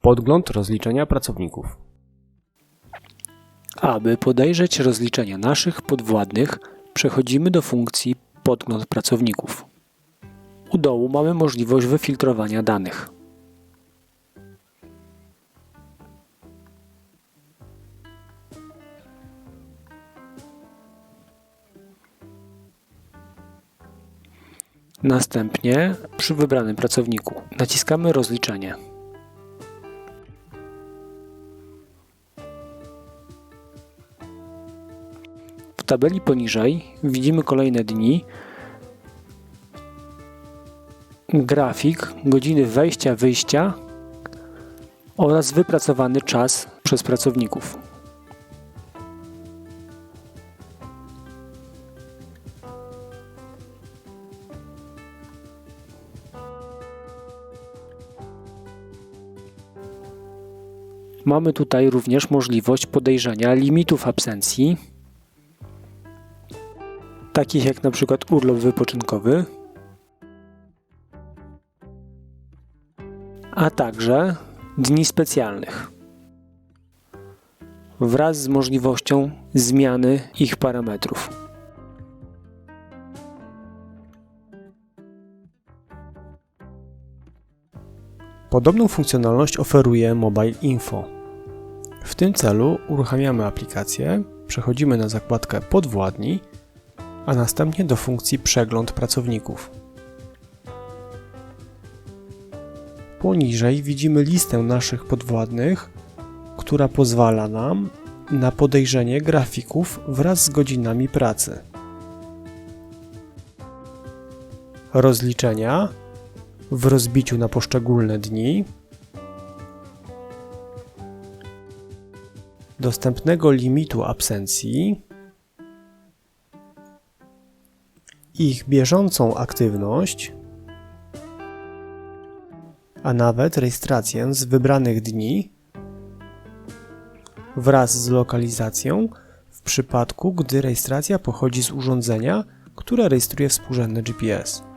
Podgląd rozliczenia pracowników. Aby podejrzeć rozliczenia naszych podwładnych, przechodzimy do funkcji Podgląd pracowników. U dołu mamy możliwość wyfiltrowania danych. Następnie przy wybranym pracowniku naciskamy rozliczenie. Tabeli poniżej widzimy kolejne dni, grafik, godziny wejścia, wyjścia oraz wypracowany czas przez pracowników. Mamy tutaj również możliwość podejrzenia limitów absencji, takich jak na przykład urlop wypoczynkowy, a także dni specjalnych wraz z możliwością zmiany ich parametrów. Podobną funkcjonalność oferuje Mobile Info. W tym celu uruchamiamy aplikację, przechodzimy na zakładkę Podwładni, a następnie do funkcji Przegląd pracowników. Poniżej widzimy listę naszych podwładnych, która pozwala nam na podejrzenie grafików wraz z godzinami pracy. Rozliczenia w rozbiciu na poszczególne dni, dostępnego limitu absencji, ich bieżącą aktywność, a nawet rejestrację z wybranych dni wraz z lokalizacją w przypadku, gdy rejestracja pochodzi z urządzenia, które rejestruje współrzędny GPS.